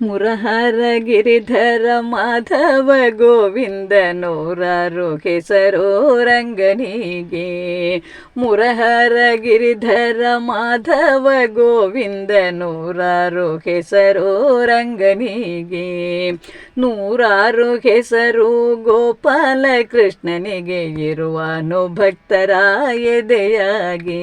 ಮುರಹರ ಗಿರಿಧರ ಮಾಧವ ಗೋವಿಂದ ನೂರಾರು ಹೆಸರೋ ರಂಗನಿಗೆ ಮುರಹರ ಗಿರಿಧರ ಮಾಧವ ಗೋವಿಂದ ನೂರಾರು ಹೆಸರೋ ರಂಗನಿಗೆ ನೂರಾರು ಹೆಸರು ಗೋಪಾಲ ಕೃಷ್ಣನಿಗೆ ಇರುವನು ಭಕ್ತರ ಎದೆಯಾಗಿ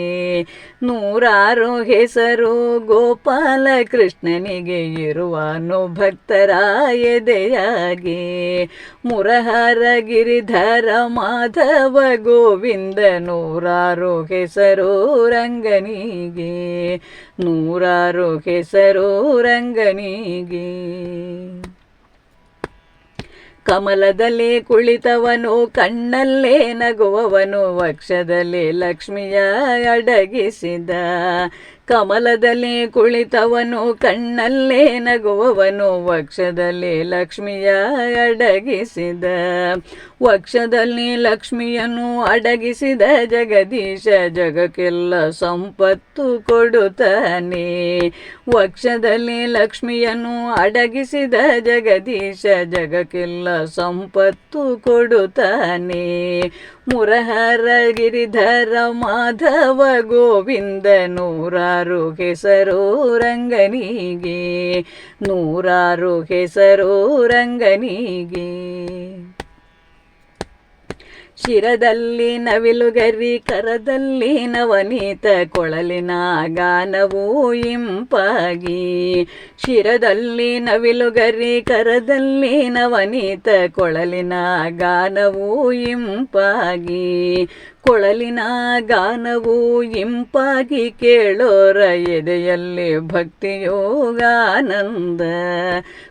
ನೂರಾರು ಹೆಸರು ಗೋಪಾಲ ಕೃಷ್ಣನಿಗೆ ಇರುವನು ಭಕ್ತರ ಎದೆಯಾಗಿ ಮುರಹರ ಗಿರಿಧರ ಮಾಧವ ಗೋವಿಂದ ನೂರಾರು ಹೆಸರು ರಂಗನಿಗೆ ನೂರಾರು ಹೆಸರು ರಂಗನಿಗೆ ಕಮಲದಲ್ಲಿ ಕುಳಿತವನು, ಕಣ್ಣಲ್ಲೇ ನಗುವವನು, ವಕ್ಷದಲ್ಲಿ ಲಕ್ಷ್ಮಿಯ ಅಡಗಿಸಿದ. ಕಮಲದಲ್ಲಿ ಕುಳಿತವನು, ಕಣ್ಣಲ್ಲೇ ನಗುವವನು, ವಕ್ಷದಲ್ಲಿ ಲಕ್ಷ್ಮಿಯ ಅಡಗಿಸಿದ. ವಕ್ಷದಲ್ಲಿ ಲಕ್ಷ್ಮಿಯನ್ನು ಅಡಗಿಸಿದ ಜಗದೀಶ, ಜಗಕ್ಕೆಲ್ಲ ಸಂಪತ್ತು ಕೊಡುತ್ತಾನೆ. ವಕ್ಷದಲ್ಲಿ ಲಕ್ಷ್ಮಿಯನ್ನು ಅಡಗಿಸಿದ ಜಗದೀಶ, ಜಗಕ್ಕೆಲ್ಲ ಸಂಪತ್ತು ಕೊಡುತ್ತಾನೆ. ಮುರಹರ ಗಿರಿಧರ ಮಾಧವ ಗೋವಿಂದ ನೂರಾರು ಹೆಸರು ರಂಗನಿಗೆ ನೂರಾರು ಹೆಸರು ರಂಗನಿಗೆ ಶಿರದಲ್ಲಿ ನವಿಲುಗರಿ ಕರದಲ್ಲಿ ನವನೀತ ಕೊಳಲಿನ ಗಾನವೂ ಇಂಪಾಗಿ. ಶಿರದಲ್ಲಿ ನವಿಲುಗರಿ ಕರದಲ್ಲಿ ನವನೀತ ಕೊಳಲಿನ ಗಾನವೂ ಇಂಪಾಗಿ. ಕೊಳಲಿನ ಗಾನವು ಇಂಪಾಗಿ ಕೇಳೋರ ಎದೆಯಲ್ಲಿ ಭಕ್ತಿಯೋಗಾನಂದ.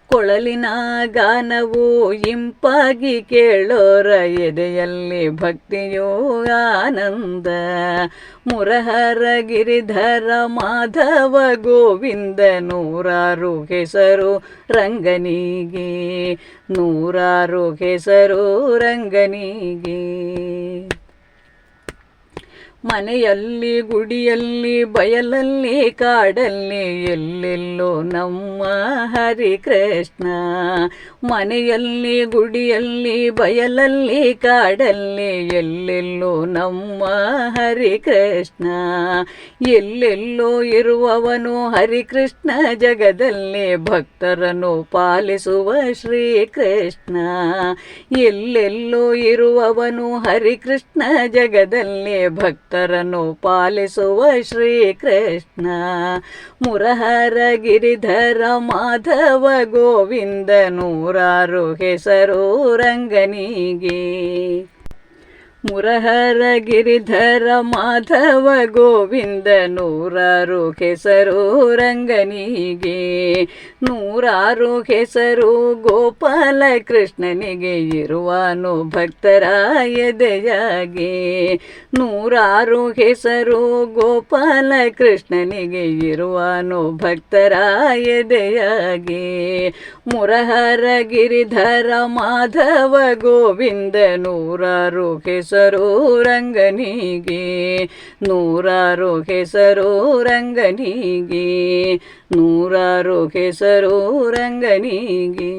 ಕೊಳಲಿನ ಗಾನವು ಇಂಪಾಗಿ ಕೇಳೋರ ಎದೆಯಲ್ಲಿ ಭಕ್ತಿಯೋಗಾನಂದ. ಮುರಹರ ಗಿರಿಧರ ಮಾಧವ ಗೋವಿಂದ ನೂರಾರು ಹೆಸರು ರಂಗನಿಗೆ. ನೂರಾರು ಹೆಸರು ರಂಗನಿಗೆ. ಮನೆಯಲ್ಲಿ, ಗುಡಿಯಲ್ಲಿ, ಬಯಲಲ್ಲಿ, ಕಾಡಲ್ಲಿ, ಎಲ್ಲೆಲ್ಲೋ ನಮ್ಮ ಹರಿಕೃಷ್ಣ. ಮನೆಯಲ್ಲಿ, ಗುಡಿಯಲ್ಲಿ, ಬಯಲಲ್ಲಿ, ಕಾಡಲ್ಲಿ, ಎಲ್ಲೆಲ್ಲೋ ನಮ್ಮ ಹರಿಕೃಷ್ಣ. ಎಲ್ಲೆಲ್ಲೋ ಇರುವವನು ಹರಿಕೃಷ್ಣ ಜಗದಲ್ಲಿ, ಭಕ್ತರನ್ನು ಪಾಲಿಸುವ ಶ್ರೀಕೃಷ್ಣ. ಎಲ್ಲೆಲ್ಲೋ ಇರುವವನು ಹರಿಕೃಷ್ಣ ಜಗದಲ್ಲಿ ಭಕ್ತರನ್ನು ಪಾಲಿಸುವ ಶ್ರೀಕೃಷ್ಣ. ಮುರಹರ ಗಿರಿಧರ ಮಾಧವ ಗೋವಿಂದ ನೂರಾರು ಹೆಸರು ರಂಗನಿಗೆ. ಮುರಹರ ಗಿರಿಧರ ಮಾಧವ ಗೋವಿಂದ ನೂರಾರು ಹೆಸರು ರಂಗನಿಗೆ. ನೂರಾರು ಕೆಸರು ಗೋಪಾಲ ಕೃಷ್ಣನಿಗೆ ಇರುವನು ಭಕ್ತರ ಎದೆಯಾಗೆ ನೂರಾರು ಕೆಸರು ಗೋಪಾಲ ಕೃಷ್ಣನಿಗೆ ಇರುವನು ಭಕ್ತರ ಎದೆಯಾಗೆ ಮುರಹರ ಗಿರಿಧರ ಮಾಧವ ಗೋವಿಂದ ನೂರಾರು ಹೆಸರು ರಂಗನಿಗೆ ನೂರಾರು ಹೆಸರು ರಂಗನಿಗೆ ನೂರಾರು ಹೆಸರು ರಂಗನಿಗೆ